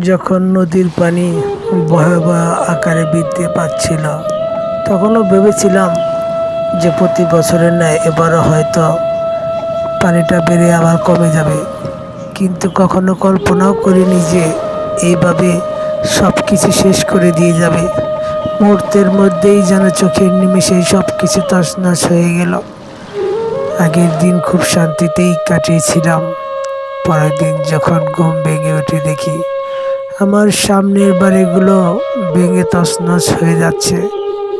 যখন নদীর পানি ভয়াবহ আকারে বৃদ্ধি পাচ্ছিল, তখনও ভেবেছিলাম যে প্রতি বছরের ন্যায় এবারও হয়তো পানিটা বেড়ে আবার কমে যাবে। কিন্তু কখনো কল্পনাও করিনি যে এইভাবে সব কিছু শেষ করে দিয়ে যাবে। মুহূর্তের মধ্যেই যেন চোখের নিমেষেই সব কিছু তছনছ হয়ে গেল। আগের দিন খুব শান্তিতেই কাটিয়েছিলাম। পরের দিন যখন ঘুম ভেঙে উঠে দেখি আমার সামনের বাড়িগুলো ভেঙে তছনছ হয়ে যাচ্ছে।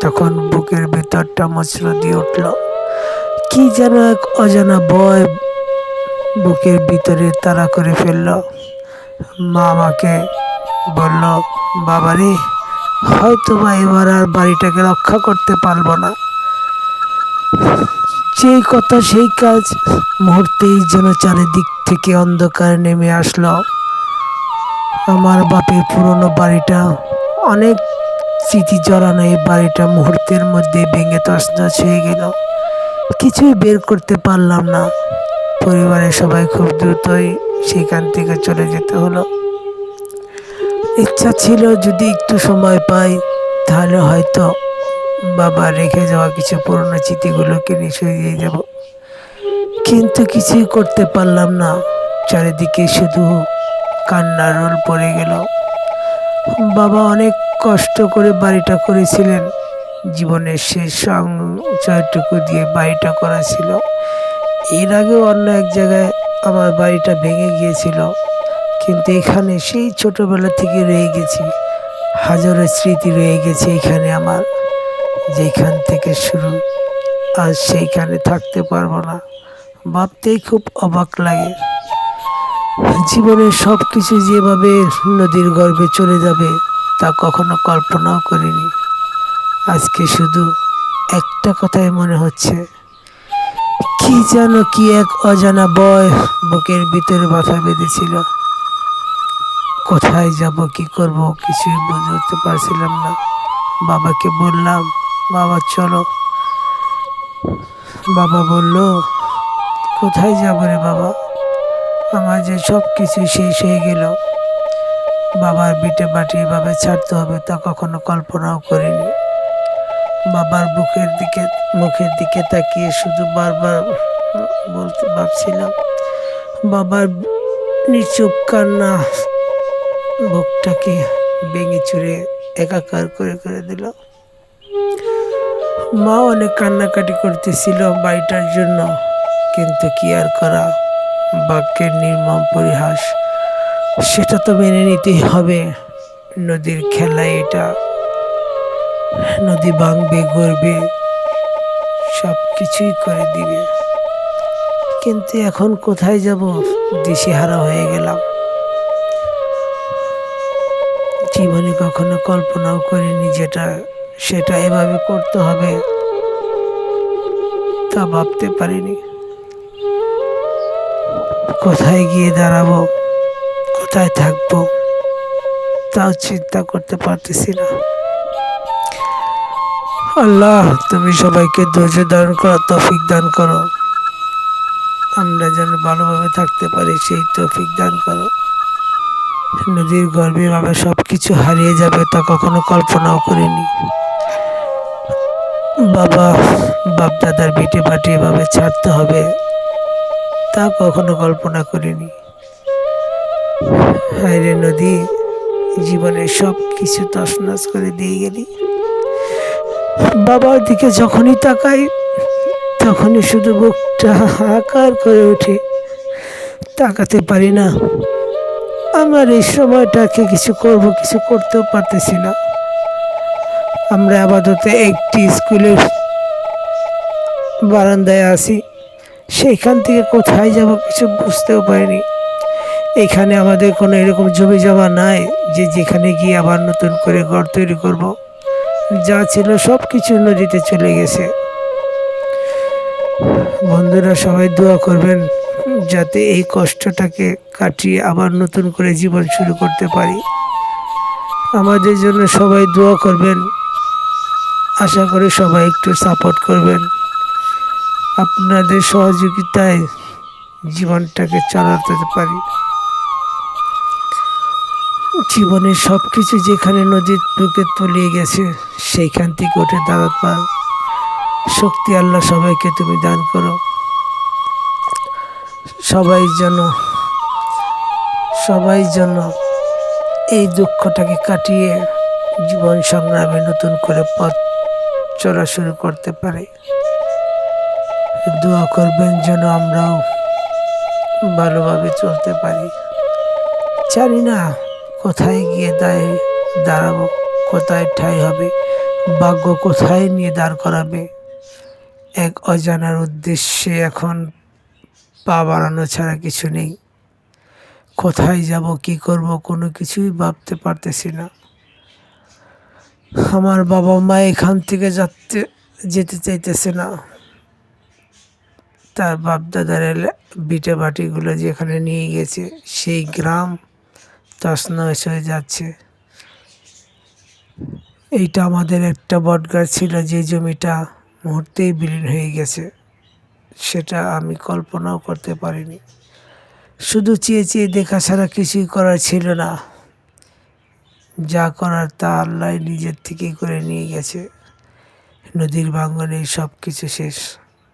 তখন বুকের ভেতরটা মচল দিয়ে উঠল। কি যেন এক অজানা বয় বুকের ভিতরে তাড়া করে ফেলল। মা আমাকে বলল, বাবারে হয়তো বা এবার আর বাড়িটাকে রক্ষা করতে পারব না। যেই কথা, সেই কাজ মুহূর্তেই যেন চারিদিক থেকে অন্ধকার নেমে আসলো। আমার বাপের পুরনো বাড়িটা। অনেক স্মৃতি জড়ানো এই বাড়িটা মুহূর্তের মধ্যে ভেঙে তছনছ হয়ে গেল। কিছুই বের করতে পারলাম না। পরিবারের সবাই খুব দ্রুতই সেখান থেকে চলে যেতে হলো। ইচ্ছা ছিল যদি একটু সময় পাই, তাহলে হয়তো বাবা রেখে যাওয়া কিছু পুরনো স্মৃতিগুলোকে নিয়ে সরিয়ে যাব কিন্তু কিছুই করতে পারলাম না। চারিদিকে শুধু কান্নার রোল পড়ে গেল। বাবা অনেক কষ্ট করে বাড়িটা করেছিলেন। জীবনের শেষ সঞ্চয়টুকু দিয়ে বাড়িটা করা ছিল। এর আগেও অন্য এক জায়গায় আমার বাড়িটা ভেঙে গিয়েছিল। কিন্তু এখানে সেই ছোটবেলা থেকে রয়ে গেছি। হাজারো স্মৃতি রয়ে গেছে এখানে আমার। যেখান থেকে শুরু আজ সেইখানে থাকতে পারব না। ভাবতেই খুব অবাক লাগে। জীবনের সব কিছু যেভাবে নদীর গর্ভে চলে যাবে, তা কখনো কল্পনাও করিনি। আজকে শুধু একটা কথাই মনে হচ্ছে। কি যেন কি এক অজানা বয় বুকের ভিতরে মাথা বেঁধেছিল। কোথায় যাব, কি করব, কিছুই বুঝে উঠতে পারছিলাম না। বাবাকে বললাম, বাবা, চলো। বাবা বলল, কোথায় যাব রে বাবা? আমার যে সব কিছু শেষ হয়ে গেল। বাবার বিটে বাটি এভাবে ছাড়তে হবে তা কখনো কল্পনাও করিনি। বাবার বুকের দিকে, মুখের দিকে তাকিয়ে শুধু বারবার বলতে ভাবছিলাম, বাবার নিচুপ কান্না বুকটাকে ভেঙে চুরে একাকার করে করে দিল। মা অনেক কান্নাকাটি করতেছিল বাড়িটার জন্য, কিন্তু কি আর করা? বাক্যের নির্মম পরিহাস, সেটা তো মেনে নিতেই হবে। নদীর খেলা এটা। নদী ভাঙবে, গড়বে সব কিছুই করে দিবে। কিন্তু এখন কোথায় যাব? দিশেহারা হয়ে গেলাম। জীবনে কখনো কল্পনাও করিনি যেটা, সেটা এভাবে করতে হবে। তা ভাবতে পারিনি। কোথায় গিয়ে দাঁড়াবো? কোথায় থাকব? তাও চিন্তা করতে পারতেছি না। আল্লাহ, তুমি সবাইকে ধৈর্য ধারণ করো তৌফিক দান করো। আমরা যেন ভালোভাবে থাকতে পারি, সেই তৌফিক দান করো। নদীর গর্ভে ভাবে সব কিছু হারিয়ে যাবে তা কখনো কল্পনাও করিনি। বাবা বাপ দাদার ভিটে বাটি এভাবে ছাড়তে হবে। তা কখনো কল্পনা করিনি। হায়রে নদী, জীবনের সব কিছু তছনছ করে দিয়ে গেলি। বাবার দিকে যখনই তাকাই, তখনই শুধু বুকটা হাহাকার করে ওঠে। তাকাতে পারি না। আমার এই সময়টাকে কিছু করব, কিছু করতেও পারতেছি না। আমরা আপাতত একটি স্কুলের বারান্দায় আছি। সেইখান থেকে কোথায় যাব কিছু বুঝতেও পারিনি। এখানে আমাদের কোনো এরকম জমি জমা নাই যে যেখানে গিয়ে আবার নতুন করে ঘর তৈরি করব। যা ছিল সব কিছু নদীতে চলে গেছে। বন্ধুরা, সবাই দোয়া করবেন যাতে এই কষ্টটাকে কাটিয়ে আবার নতুন করে জীবন শুরু করতে পারি। আমাদের জন্য সবাই দোয়া করবেন। আশা করি সবাই একটু সাপোর্ট করবেন। আপনাদের সহযোগিতায় জীবনটাকে চালাতে পারি। জীবনের সব কিছু যেখানে নদীর বুকে তলিয়ে গেছে, সেইখান থেকে ওঠে উঠে দাঁড়াবার শক্তি আল্লাহ সবাইকে তুমি দান করো। সবাই যেন সবাই যেন এই দুঃখটাকে কাটিয়ে জীবন সংগ্রামে নতুন করে পথ চলা শুরু করতে পারে। দোয়া করবেন যেন আমরাও ভালোভাবে চলতে পারি। জানি না কোথায় গিয়ে দায় দাঁড়াবো, কোথায় ঠাই হবে, ভাগ্য কোথায় নিয়ে দাঁড় করাবে। এক অজানার উদ্দেশ্যে এখন পা বাড়ানো ছাড়া কিছু নেই। কোথায় যাব, কি করব, কোনো কিছুই ভাবতে পারতেছি না। আমার বাবা মা এখান থেকে যাতে, যেতে চাইতেছে না। তার বাপ দাদার বিটে বাটিগুলো যেখানে নিয়ে গেছে, সেই গ্রাম তছনছ হয়ে যাচ্ছে। এইটা আমাদের একটা বটগাছ ছিল, যে জমিটা মুহূর্তেই বিলীন হয়ে গেছে। সেটা আমি কল্পনাও করতে পারিনি। শুধু চেয়ে চেয়ে দেখা ছাড়া কিছুই করার ছিল না। যা করার তা আল্লাহ নিজের থেকেই করে নিয়ে গেছে। নদীর ভাঙনে সব কিছু শেষ।